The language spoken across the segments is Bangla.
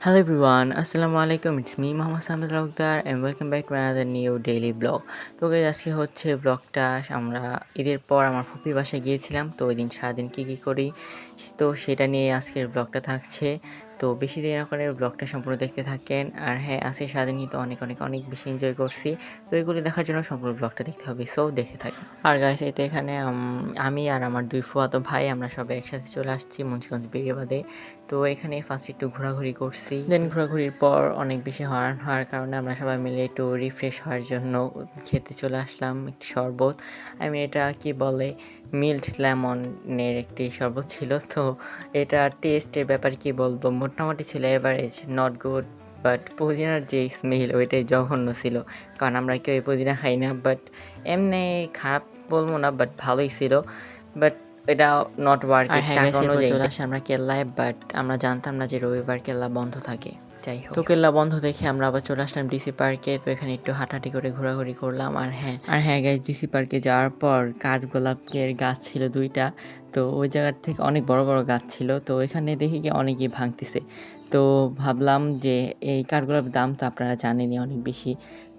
Hello everyone, Assalamu alaikum. It's me Mohammad Samad Rokhdar and welcome back to another new daily vlog. তো guys আজকে হচ্ছে ব্লগটা আমরা ঈদের পর আমার ফুপির বাসায় গিয়েছিলাম তো ওই দিন সারাদিন কী কী করি তো সেটা নিয়ে আজকের ব্লগটা থাকছে তো বেশি দেরি না করে ব্লগটা সম্পূর্ণ দেখতে থাকেন। আর হ্যাঁ আজকে সারাদিন কিন্তু অনেক অনেক অনেক বেশি এনজয় করছি। তো এগুলি দেখার জন্য সম্পূর্ণ ব্লগটা দেখতে হবে। সো দেখতে থাকেন। আর গাইস এতে এখানে আমি আর আমার দুই ফুয়াতো ভাই, আমরা সবাই একসাথে চলে আসছি মুন্সিগঞ্জ বেরিয়েবাদে তো এখানে ফার্স্ট একটু ঘোরাঘুরি করছি। দেন ঘোরাঘুরির পর অনেক বেশি হওয়ার হওয়ার কারণে আমরা সবাই মিলে একটু রিফ্রেশ হওয়ার জন্য খেতে চলে আসলাম একটি শরবত। আমি এটা কি বলে? মিল্ট লেমনের একটি শরবত ছিল। তো এটা টেস্টের ব্যাপারে কি বলব? মোটামুটি ছিল এভারেজ নট গুড বাট পুদিনার যে স্মেল ওইটাই জঘন্য ছিল। কারণ আমরা কেউ এই পুদিনা খাই না বাট এমনি খারাপ বলব না বাট ভালোই ছিল। বাট এটা নট ওয়ার্ক চলে আসে আমরা কেল্লায় বাট আমরা জানতাম না যে রবিবার কেল্লা বন্ধ থাকে। যাই হোক। তো কেল্লা বন্ধ দেখে আমরা আবার চলে আসলাম ডিসি পার্কে তো এখানে একটু হাঁটাহাঁটি করে ঘোরাঘুরি করলাম আর হ্যাঁ। আর হ্যাঁ গাইজ ডিসি পার্কে যাওয়ার পর কাঠ গোলাপের গাছ ছিল দুইটা। তো ওই জায়গার থেকে অনেক বড় বড় গাছ ছিল। তো এখানে দেখি কি অনেকেই ভাঙতেছে। তো ভাবলাম যে এই কাঠগোলাপ দাম তো আপনারা জানেনই অনেক বেশি।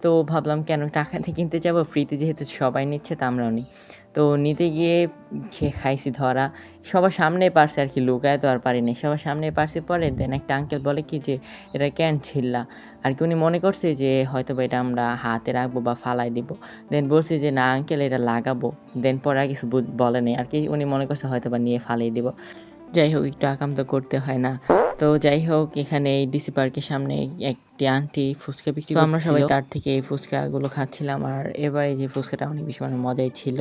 তো ভাবলাম কেন টাকা দিয়ে কিনতে যাব? ফ্রিতে যেহেতু সবাই নিচ্ছে, তা আমরাও নিই। তো নিতে গিয়ে খেয়ে খাইছি ধরা। সবার সামনে পারছে আর কি লুকায় তো আর পারিনি সবার সামনে পারছে পরে দেন একটা আঙ্কেল বলে কি যে, এটা কেন ছিল্লা আর কি উনি মনে করছে যে, হয়তো বা এটা আমরা হাতে রাখব বা ফালাই দিব। দেন বলছে যে, না আঙ্কেল এটা লাগাবো। দেন পরে আর কিছু বলে নেই। আর কি উনি মনে করছে হয়তো বা নিয়ে ফালিয়ে দিব। যাই হোক একটু আকাম তো করতে হয় না। তো যাই হোক এখানে এই ডিসি পার্কের সামনে একটি আন্টি ফুচকা বিক্রি আমরা সবাই তার থেকে এই ফুচকাগুলো খাচ্ছিলাম আর এবার এই যে ফুচকাটা অনেক বেশি মানে মজাই ছিল।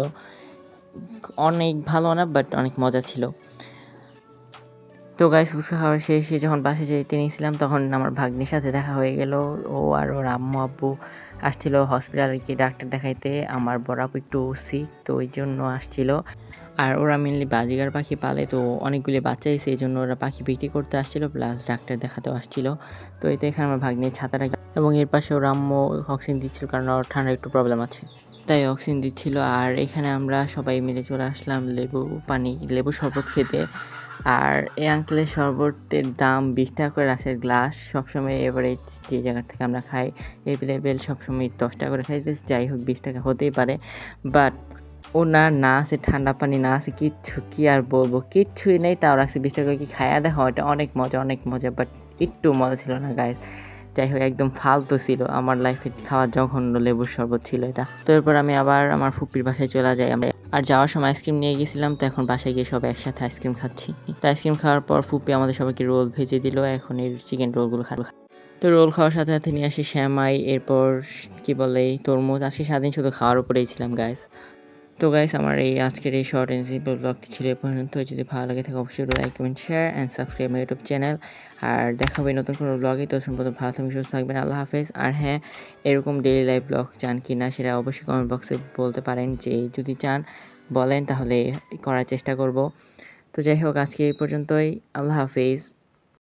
অনেক ভালো না বাট অনেক মজা ছিল। তো গাইস ফুচকা খাওয়ার শেষে যখন বাসে যেতে নিয়েছিলাম তখন আমার ভাগ্নির সাথে দেখা হয়ে গেল। ও আর ওর আম্মু আব্বু আসছিল হসপিটালে কি ডাক্তার দেখাইতে। আমার বড় আপু একটু সিক তো ওই জন্য আসছিল। আর ওরা মেনলি বাজিগার পাখি পালে, তো অনেকগুলি বাচ্চা এসে এই জন্য ওরা পাখি বিক্রি করতে আসছিল প্লাস ডাক্তার দেখাতেও আসছিল। তো এতে এখানে আমার ভাগ্নির ছাতাটা এবং এর পাশে ওর আম্মু অক্সিজেন দিচ্ছিল কারণ ওর ঠান্ডার একটু প্রবলেম আছে। তাই অক্সিজেন দিচ্ছিল আর এখানে আমরা সবাই মিলে চলে আসলাম লেবু পানি, লেবু শরবত খেতে। আর এই আঙ্কেলের শরবতের দাম বিশ টাকা করে রাখছে গ্লাস সবসময় এভারেজ যে জায়গা থেকে আমরা খাই, এভেলেবেল সবসময় দশ টাকা করে খাইতেছি, যাই হোক বিশ টাকা হতেই পারে। বাট ওনার না আছে ঠান্ডা পানি না আছে কিচ্ছু কি আর বলব? কিচ্ছুই নেই, তাও রাখছে বিশ টাকা কি খায়া দেখো এটা অনেক মজা অনেক মজা বাট একটু মজা ছিল না গায়ে যাই হোক, একদম ফালতু ছিল। আমার লাইফে খাওয়া জঘন্য লেবুর শরবত ছিল এটা। তো এরপর আমি আবার আমার ফুপির বাসায় চলে যাই। আমি আর যাওয়ার সময় আইসক্রিম নিয়ে গেছিলাম, তো এখন বাসায় গিয়ে সব একসাথে আইসক্রিম খাচ্ছি। তো আইসক্রিম খাওয়ার পর ফুপি আমাদের সবাইকে রোল ভেজে দিল। এখন এই চিকেন রোলগুলো খাব। তো রোল খাওয়ার সাথে সাথে নিয়ে আসি শ্যামাই, এরপর কি বলে তরমুজ। আজকে সারাদিন শুধু খাওয়ার উপরেই ছিলাম গাইস তো গাইস আমার এই আজকের এই শর্ট অ্যান্ড সিম্পল ব্লগটি ছিল পর্যন্ত। যদি ভালো লাগে থাকে, অবশ্যই like comment share and subscribe my YouTube channel আর দেখা হবে নতুন কোনো ব্লগে তো সম্পর্ক ভালো থাকবেন, সুস্থ থাকবেন, আল্লাহ হাফেজ। আর হ্যাঁ এরকম ডেইলি লাইফ ব্লগ চান কি না, সেটা অবশ্যই কমেন্ট বক্সে বলতে পারেন। যে যদি চান, বলেন, তাহলে করার চেষ্টা করব। তো যাই হোক, আজকে এই পর্যন্তই। আল্লাহ হাফেজ।